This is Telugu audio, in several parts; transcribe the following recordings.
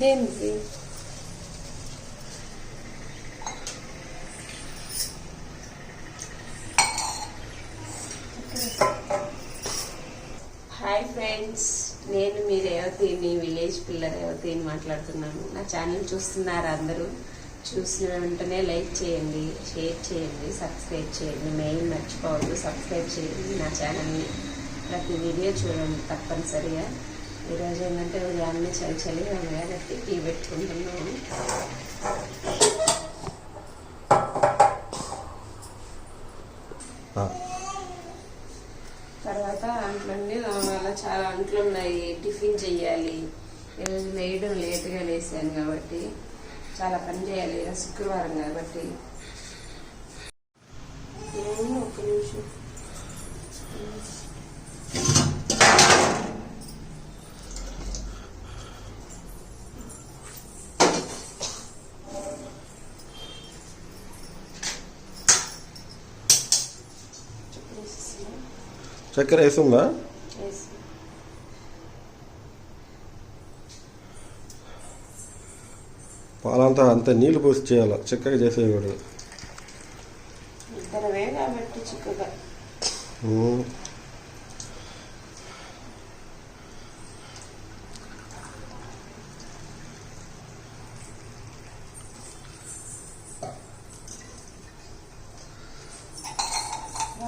ఇదేంటి హాయ్ ఫ్రెండ్స్ నేను మీ రేవతిని విలేజ్ పిల్ల రేవతిని మాట్లాడుతున్నాను. నా ఛానల్ చూస్తున్నారు అందరూ. చూసిన వెంటనే లైక్ చేయండి షేర్ చేయండి సబ్స్క్రైబ్ చేయండి. మెయిన్ మర్చిపోవద్దు సబ్స్క్రైబ్ చేయండి. నా ఛానల్ని ప్రతి వీడియో చూడండి తప్పనిసరిగా. ఈరోజు ఏంటంటే ఉదయాన్నే చలి ఉంది కాబట్టి టీ పెట్టుకుంటున్నాము ఆ, తర్వాత అంట్లన్నీ అలా చాలా అంట్లు ఉన్నాయి. టిఫిన్ చెయ్యాలి. ఈరోజు లేయడం లేట్గా లేసాను కాబట్టి చాలా పని చేయాలి. శుక్రవారం కాబట్టి. ఒక్క నిమిషం. చక్కెర వేస్తుందా వేసి. పాలంతా అంత నీళ్ళు పోసి చేయాలి? చక్కగా కాబట్టి చిక్కగా.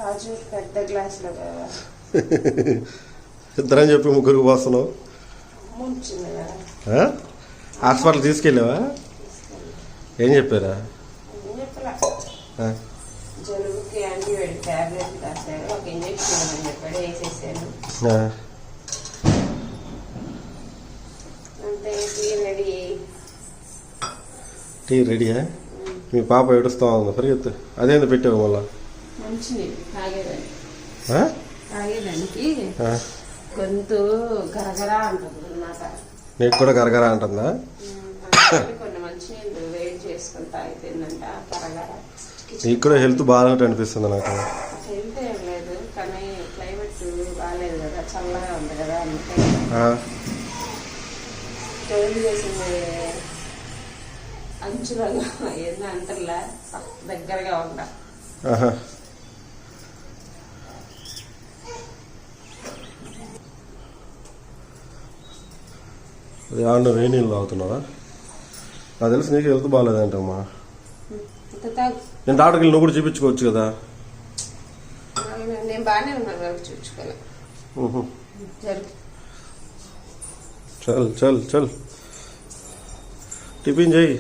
రాజు పెద్ద గ్లాసులో కదా. ఇద్దరని చెప్పి పోస్తున్నావు? కదా. ఆ? హాస్పిటల్ తీసుకెళ్ళావా? ఏం చెప్పారా? ఏం చెప్పలా? ఆ, జలుబుకి యాంటీబయాటిక్ టాబ్లెట్ రాశారు. ఒక ఇంజక్షన్ అని చెప్పాడు. వేసేసాను. ఆ, అంతే టీ రెడీ టీ రెడీయా? మీ పాప ఏడుస్తా ఉంది. పరిగెత్తు. అదేంది పెట్టావు మళ్ళా? మంచినీళ్ళు తాగేదాన్ని? తాగేదానికి గొంతు గరగరా అంటుంది అన్నమాట. నీకు కూడా గరగర అంటుందా? కొన్ని మంచినీళ్ళు వేడి చేసుకొని గరగర. నీకు కూడా హెల్త్ బాగానట్టు అనిపిస్తుంది నాకు. హెల్త్ ఏం లేదు కానీ క్లైమేట్ బాగాలేదు కదా చల్లగా ఉంది కదా అందుకే. తొలి చేసింది అంచులలో ఏందో అంటర్లా దగ్గరగా ఉండ అది ఆడ వేడి నీళ్ళు తాగుతున్నావా? నాకు తెలిసి నీకు హెల్త్ బాగాలేదంటమ్మా. నేను డాక్టర్కి వెళ్ళి నువ్వు కూడా చూపించుకోవచ్చు కదా? నేను బాగానే ఉన్నాను చల్ చల్ చల్. టిఫిన్ చేయి.